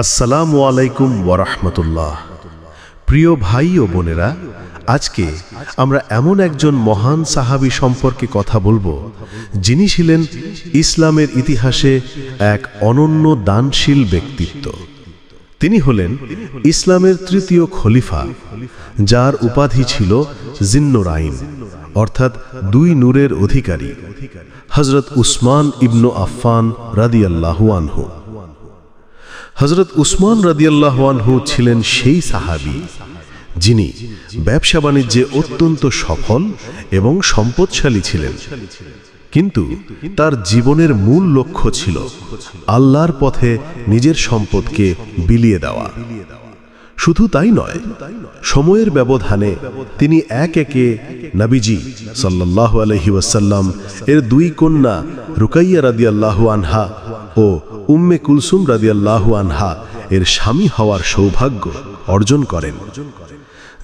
আসসালামু আলাইকুম ওয়ারহমতুল্লাহ। প্রিয় ভাই ও বোনেরা, আজকে আমরা এমন একজন মহান সাহাবী সম্পর্কে কথা বলব, যিনি ছিলেন ইসলামের ইতিহাসে এক অনন্য দানশীল ব্যক্তিত্ব। তিনি হলেন ইসলামের তৃতীয় খলিফা, যার উপাধি ছিল জিন্নুরাইন, অর্থাৎ দুই নূরের অধিকারী হজরত উসমান ইবনু আফফান রাদিয়াল্লাহু আনহু। হজরত উসমান রাদিয়াল্লাহু ছিলেন সেই সাহাবি, যিনি ব্যবসা বাণিজ্যে অত্যন্ত সফল এবং সম্পদশালী ছিলেন। কিন্তু তার জীবনের মূল লক্ষ্য ছিল আল্লাহর পথে নিজের সম্পদকে বিলিয়ে দেওয়া। শুধু তাই নয়, সময়ের ব্যবধানে তিনি এক একে নবীজি সাল্লাহ আলহি ওয়াসাল্লাম এর দুই কন্যা রুকাইয়া রাদিয়াল্লাহু আনহা ও উম্মে কুলসুম রাদিয়াল্লাহু আনহা এর স্বামী হওয়ার সৌভাগ্য অর্জন করেন,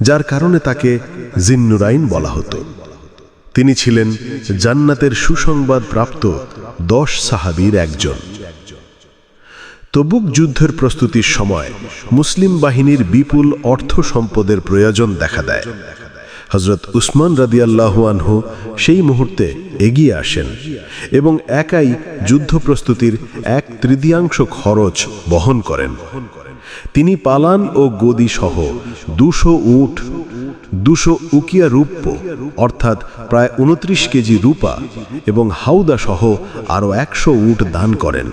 যার কারণে তাকে জিন্নুরাইন বলা হতো। তিনি ছিলেন জান্নাতের সুসংবাদ প্রাপ্ত দশ সাহাবীর একজন। তবুক যুদ্ধের প্রস্তুতির সময় মুসলিম বাহিনীর বিপুল অর্থ সম্পদের প্রয়োজন দেখা দেয়। হজরত উসমান রাদিয়াল্লাহু আনহু সেই মুহূর্তে এগিয়ে আসেন এবং একাই যুদ্ধ প্রস্তুতির এক তৃতীয়াংশ খরচ বহন করেন। তিনি পালান ও গদি সহ দুশো উট, দুশো উকিয়া রূপ্য, অর্থাৎ প্রায় উনত্রিশ কেজি রূপা এবং হাউদা সহ আরও একশো উট দান করেন।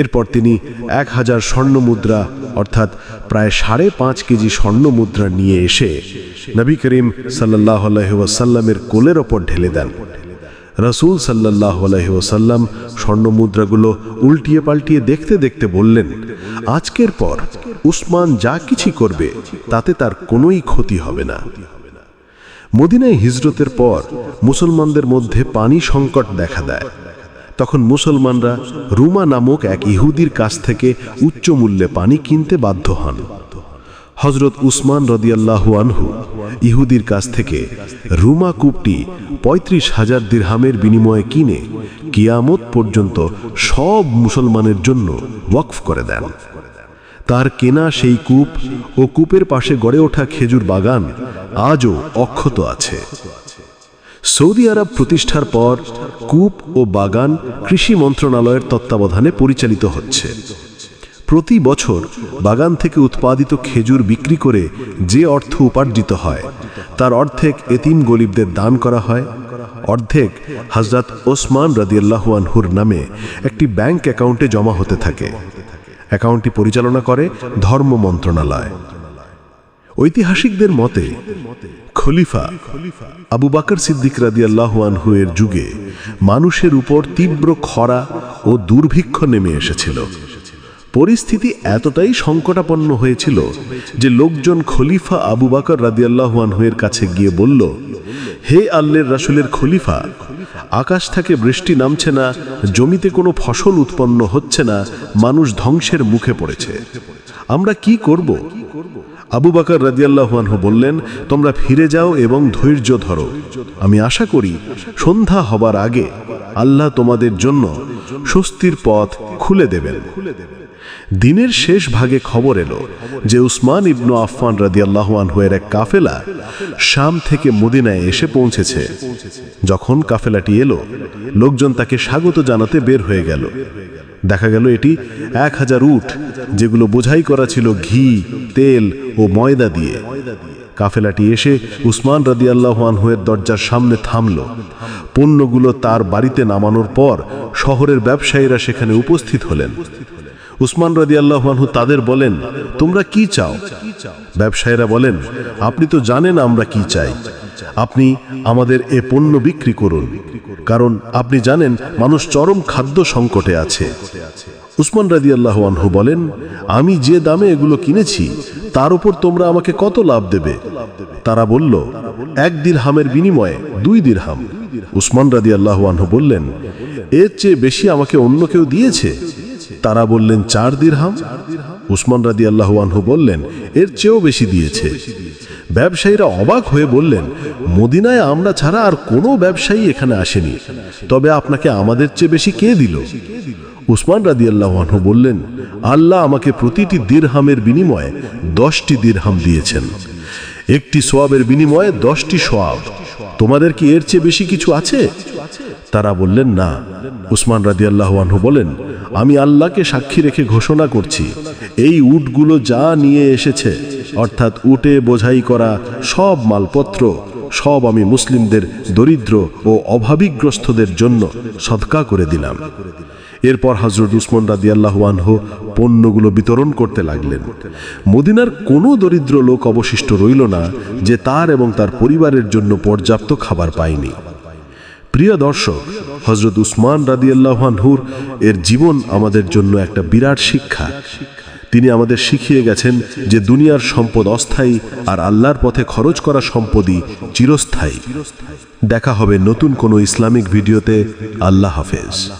এরপর তিনি এক হাজার স্বর্ণ মুদ্রা অর্থাৎ প্রায় সাড়ে পাঁচ কেজি স্বর্ণ মুদ্রা নিয়ে এসে নবী করিম সাল্লাহ কোলের ওপর ঢেলে দেন। রসুল সাল্লাহ আলহিউসাল্লাম স্বর্ণ মুদ্রাগুলো উল্টিয়ে পাল্টিয়ে দেখতে দেখতে বললেন, আজকের পর উসমান যা কিছু করবে, তাতে তার কোনোই ক্ষতি হবে না। মদিনায় হিজরতের পর মুসলমানদের মধ্যে পানি সংকট দেখা দেয়। তখন মুসলমানরা রুমা নামক এক ইহুদির কাছ থেকে উচ্চ মূল্যে পানি কিনতে বাধ্য হন। হজরত উসমান রদিয়াল্লাহু আনহু ইহুদির কাছ থেকে রুমা কূপটি পঁয়ত্রিশ হাজার দিরহামের বিনিময়ে কিনে কিয়ামত পর্যন্ত সব মুসলমানের জন্য ওয়াকফ করে দেন। তার কেনা সেই কূপ ও কূপের পাশে গড়ে ওঠা খেজুর বাগান আজও অক্ষত আছে। সৌদি আরব প্রতিষ্ঠার পর কূপ ও বাগান কৃষি মন্ত্রণালয়ের তত্ত্বাবধানে পরিচালিত হচ্ছে। প্রতি বছর বাগান থেকে উৎপাদিত খেজুর বিক্রি করে যে অর্থ উপার্জিত হয়, তার অর্ধেক এতিম গরিবদের দান করা হয়। অর্ধেক হজরত ওসমান রাদিয়াল্লাহুয়ানহুর নামে একটি ব্যাংক অ্যাকাউন্টে জমা হতে থাকে। অ্যাকাউন্টটি পরিচালনা করে ধর্ম মন্ত্রণালয়। ঐতিহাসিকদের মতে, খলিফা আবু বাকর সিদ্দিক এর যুগে মানুষের উপর তীব্র খরা ও দুর্ভিক্ষ নেমে এসেছিল। পরিস্থিতি এতটাই সংকটাপন্ন হয়েছিল যে লোকজন খলিফা আবু বাকর রাদিয়াল্লাহুয়ানহু এর কাছে গিয়ে বলল, হে আল্লের রাসুলের খলিফা, আকাশ থেকে বৃষ্টি নামছে না, জমিতে কোনো ফসল উৎপন্ন হচ্ছে না, মানুষ ধ্বংসের মুখে পড়েছে। আমরা কি করব? আবু বাকর রাদিয়াল্লাহুয়ানহু বললেন, তোমরা ফিরে যাও এবং ধৈর্য ধরো। আমি আশা করি সন্ধ্যা হবার আগে আল্লাহ তোমাদের জন্য স্বস্তির পথ খুলে দেবেন। দিনের শেষ ভাগে খবর এলো যে উসমান ইবনু আফফান রাদিয়াল্লাহু আনহুয়ের এক কাফেলা শাম থেকে মদিনায় এসে পৌঁছেছে। যখন কাফেলাটি এলো, লোকজন তাকে স্বাগত জানাতে বের হয়ে গেল। দেখা গেল এটি এক হাজার উট যেগুলো বোঝাই করা ছিল ঘি, তেল ও ময়দা দিয়ে। কাফেলাটি এসে উসমান রাদিয়াল্লাহু আনহুয়ের দরজার সামনে থামল। পণ্যগুলো তার বাড়িতে নামানোর পর শহরের ব্যবসায়ীরা সেখানে উপস্থিত হলেন। উসমান রাদি আল্লাহানহু তাদের বলেন, তোমরা কি চাও? ব্যবসায়ীরা বলেন, আপনি তো জানেন আমরা কি চাই। আপনি আমাদের এ পণ্য বিক্রি করুন। কারণ আপনি জানেন মানুষ চরম খাদ্য সংকটে আছে। উসমান রাদি আল্লাহ আনহু বলেন, আমি যে দামে এগুলো কিনেছি, তার উপর তোমরা আমাকে কত লাভ দেবে? তারা বলল, এক দিরহামের বিনিময়ে দুই দিরহাম। উসমান রাদি আল্লাহ আনহু বললেন, এর চেয়ে বেশি আমাকে অন্য কেউ দিয়েছে? তারা বললেন, চার দিরহাম। উসমান রাদি আল্লাহ আনহু বললেন, এর চেয়েও বেশি দিয়েছে। ব্যবসায়ীরা অবাক হয়ে বললেন, মদিনায় আমরা ছাড়া আর কোনো ব্যবসায়ী এখানে আসেনি। তবে আপনাকে আমাদের চেয়ে বেশি কে দিল? উসমান রাদিয়াল্লাহু বললেন, আল্লাহ আমাকে প্রতিটি দিরহামের বিনিময়ে দশটি দিরহাম দিয়েছেন। একটি সোয়াবের বিনিময়ে দশটি সোয়াব। তোমাদের কি এর চেয়ে বেশি কিছু আছে? তারা বললেন, না। উসমান রাদিয়াল্লাহু আনহু বলেন, আমি আল্লাহকে সাক্ষী রেখে ঘোষণা করছি, এই উটগুলো যা নিয়ে এসেছে, অর্থাৎ উটে বোঝাই করা সব মালপত্র, সব আমি মুসলিমদের দরিদ্র ও অভাবিগ্রস্তদের জন্য সদকা করে দিলাম। এরপর হজরত উসমান রাদিয়াল্লাহু আনহু পণ্যগুলো বিতরণ করতে লাগলেন। মদিনার কোনো দরিদ্র লোক অবশিষ্ট রইল না যে তার এবং তার পরিবারের জন্য পর্যাপ্ত খাবার পায়নি। প্রিয় দর্শক হজরত উসমান রাদিয়াল্লাহানহুর এর জীবন আমাদের জন্য একটা বিরাট শিক্ষা। তিনি আমাদের শিখিয়ে গেছেন যে দুনিয়ার সম্পদ অস্থায়ী আর আল্লাহর পথে খরচ করা সম্পদই চিরস্থায়ী। দেখা হবে নতুন কোনো ইসলামিক ভিডিওতে। আল্লাহ হাফেজ।